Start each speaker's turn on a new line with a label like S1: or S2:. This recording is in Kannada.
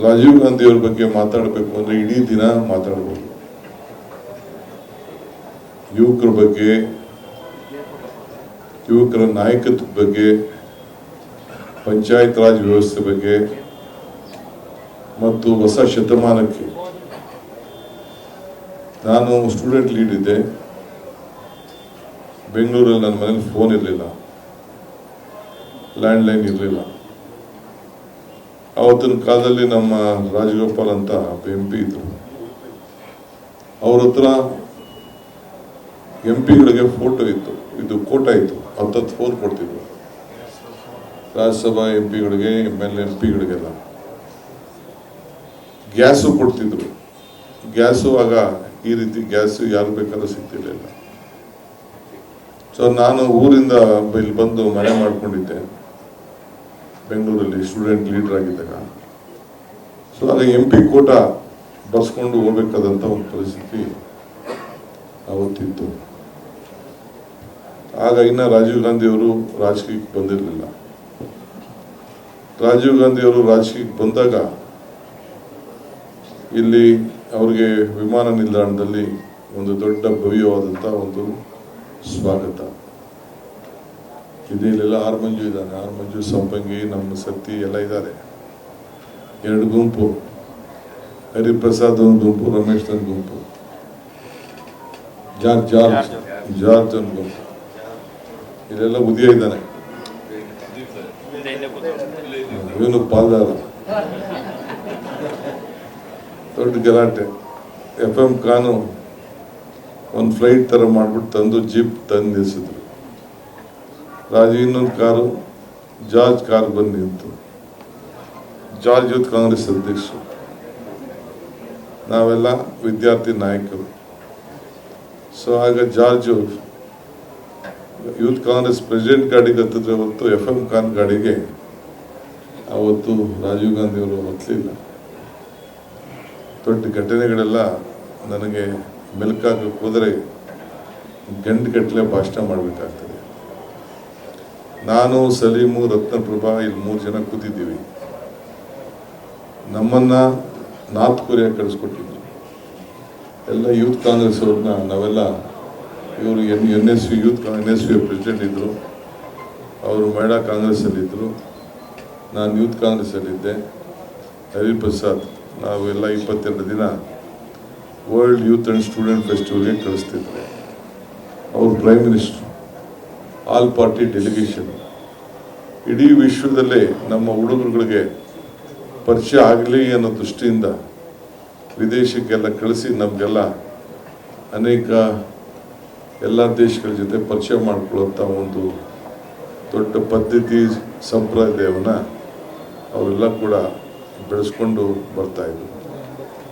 S1: ರಾಜೀವ್ ಗಾಂಧಿ ಅವ್ರ ಬಗ್ಗೆ ಮಾತಾಡಬೇಕು ಅಂದ್ರೆ ಇಡೀ ದಿನ ಮಾತಾಡ್ಬೋದು. ಯುವಕರ ಬಗ್ಗೆ, ಯುವಕರ ನಾಯಕತ್ವದ ಬಗ್ಗೆ, ಪಂಚಾಯತ್ ರಾಜ್ ವ್ಯವಸ್ಥೆ ಬಗ್ಗೆ, ಮತ್ತು ಹೊಸ ಶತಮಾನಕ್ಕೆ. ನಾನು ಸ್ಟೂಡೆಂಟ್ ಲೀಡ್ ಇದ್ದೆ. ಬೆಂಗಳೂರಲ್ಲಿ ನನ್ನ ಮನೇಲಿ ಫೋನ್ ಇರಲಿಲ್ಲ. ಲ್ಯಾಂಡ್ಲೈನ್ ಇರಲಿಲ್ಲ. ಆವತ್ತಿನ ಕಾಲದಲ್ಲಿ ನಮ್ಮ ರಾಜಗೋಪಾಲ್ ಅಂತ ಎಂ ಪಿ ಇದ್ರು. ಅವ್ರ ಹತ್ರ ಎಂ ಪಿಗಳಿಗೆ ಫೋಟೋ ಇತ್ತು. ಇದು ಕೋಟ ಇತ್ತು. ಹತ್ತತ್ತು ಫೋನ್ ಕೊಡ್ತಿದ್ರು. ರಾಜ್ಯಸಭಾ ಎಂ ಪಿಗಳಿಗೆ ಎಂ ಎಲ್ ಎಂ ಪಿಗಳಿಗೆಲ್ಲ ಗ್ಯಾಸು ಕೊಡ್ತಿದ್ರು. ಗ್ಯಾಸು ಆಗ ಈ ರೀತಿ ಗ್ಯಾಸು ಯಾರು ಬೇಕಾದ್ರೂ ಸಿಗ್ತಿರ್ಲಿಲ್ಲ. ಸೊ ನಾನು ಊರಿಂದ ಇಲ್ಲಿ ಬಂದು ಮನೆ ಮಾಡ್ಕೊಂಡಿದ್ದೆ. ಬೆಂಗಳೂರಲ್ಲಿ ಸ್ಟೂಡೆಂಟ್ ಲೀಡರ್ ಆಗಿದ್ದಾಗ. ಸೊ ಆಗ ಎಂ ಪಿ ಕೋಟ ಬರ್ಸ್ಕೊಂಡು ಹೋಗ್ಬೇಕಾದಂಥ ಒಂದು ಪರಿಸ್ಥಿತಿ ಆವತ್ತಿತ್ತು ಆಗ ಇನ್ನು ರಾಜೀವ್ ಗಾಂಧಿಯವರು ರಾಜಕೀಯಕ್ಕೆ ಬಂದಿರಲಿಲ್ಲ. ರಾಜೀವ್ ಗಾಂಧಿಯವರು ರಾಜಕೀಯಕ್ಕೆ ಬಂದಾಗ ಇಲ್ಲಿ ಅವ್ರಿಗೆ ವಿಮಾನ ನಿಲ್ದಾಣದಲ್ಲಿ ಒಂದು ದೊಡ್ಡ ಭವ್ಯವಾದಂಥ ಒಂದು ಸ್ವಾಗತ. ಇದೆ ಇಲ್ಲೆಲ್ಲ ಆರ್ ಮಂಜು ಇದ್ದಾನೆ. ಆರು ಮಂಜು ಸಂಪಂಗಿ ನಮ್ಮ ಸತ್ತಿ ಎಲ್ಲ ಇದ್ದಾರೆ. ಎರಡು ಗುಂಪು. ಹರಿಪ್ರಸಾದ್ ಒಂದು ಗುಂಪು ರಮೇಶ್ ಒಂದು ಗುಂಪು. George George. ಜಾರ್ಜ್ ಒಂದು ಗುಂಪು. ಇಲ್ಲೆಲ್ಲ ಉದಯ ಇದ್ದಾನೆ. ಇವನು ಪಾಲ್ದಾರ. ದೊಡ್ಡ ಗಲಾಟೆ. ಎಫ್ ಎಂ ಖಾನು ಒಂದು ಫ್ಲೈಟ್ ಥರ ಮಾಡ್ಬಿಟ್ಟು ತಂದು ಜೀಪ್ ತಂದು ನಿಲ್ಸಿದ್ರು ರಾಜು ಇನ್ನೊಂದು ಕಾರು, ಜಾರ್ಜ್ ಕಾರ್ ಬಂದು ನಿಂತು ಜಾರ್ಜ್ ಯೂತ್ ಕಾಂಗ್ರೆಸ್ ಅಧ್ಯಕ್ಷರು. ನಾವೆಲ್ಲ ವಿದ್ಯಾರ್ಥಿ ನಾಯಕರು. ಸೊ ಆಗ ಜಾರ್ಜ್ ಯೂತ್ ಕಾಂಗ್ರೆಸ್ ಪ್ರೆಸಿಡೆಂಟ್ ಗಾಡಿಗೆ ಹತ್ತಿದ್ರೆ ಹೊತ್ತು ಎಫ್ ಎಂ ಖಾನ್ ಗಾಡಿಗೆ ಅವತ್ತು ರಾಜೀವ್ ಗಾಂಧಿ ಅವರು ಹತ್ತಲಿಲ್ಲ ದೊಡ್ಡ ಘಟನೆಗಳೆಲ್ಲ ನನಗೆ ಮೆಲ್ಕಾಗಕ್ಕೆ ಹೋದರೆ ಗಂಟು ಗಟ್ಟಲೆ ಭಾಷಣ ಮಾಡಬೇಕಾಗ್ತದೆ. ನಾನು, ಸಲೀಮು, ರತ್ನಪ್ರಭಾ, ಇಲ್ಲಿ ಮೂರು ಜನ ಕೂತಿದ್ದೀವಿ. ನಮ್ಮನ್ನ ನಾರ್ತ್ ಕೊರಿಯಾ ಕಳಿಸ್ಕೊಟ್ಟಿದ್ರು. ಎಲ್ಲ ಯೂತ್ ಕಾಂಗ್ರೆಸ್ ಅವ್ರನ್ನ ನಾವೆಲ್ಲ, ಇವರು N N S V youth N S V president ಇದ್ದರು ಅವರು ಮಹಿಳಾ ಕಾಂಗ್ರೆಸ್ಸಲ್ಲಿದ್ದರು ನಾನು ಯೂತ್ ಕಾಂಗ್ರೆಸ್ಸಲ್ಲಿದ್ದೆ. ಹರಿಪ್ರಸಾದ್, ನಾವೆಲ್ಲ ಇಪ್ಪತ್ತೆರಡು ದಿನ ವರ್ಲ್ಡ್ ಯೂತ್ ಆ್ಯಂಡ್ ಸ್ಟೂಡೆಂಟ್ ಫೆಸ್ಟಿವಲ್ಗೆ ಕಳಿಸ್ತಿದ್ದೆ ಅವರು prime minister. All party delegation. ಇಡೀ ವಿಶ್ವದಲ್ಲೇ ನಮ್ಮ ಹುಡುಗರುಗಳಿಗೆ ಪರಿಚಯ ಆಗಲಿ ಅನ್ನೋ ದೃಷ್ಟಿಯಿಂದ ವಿದೇಶಕ್ಕೆಲ್ಲ ಕಳಿಸಿ ನಮಗೆಲ್ಲ ಅನೇಕ ಎಲ್ಲ ದೇಶಗಳ ಜೊತೆ ಪರಿಚಯ ಮಾಡಿಕೊಳ್ಳುವಂಥ ಒಂದು ದೊಡ್ಡ ಪದ್ಧತಿ ಸಂಪ್ರದಾಯವನ್ನು ಅವರೆಲ್ಲ ಕೂಡ ಬೆಳೆಸ್ಕೊಂಡು ಬರ್ತಾ ಇದ್ರು.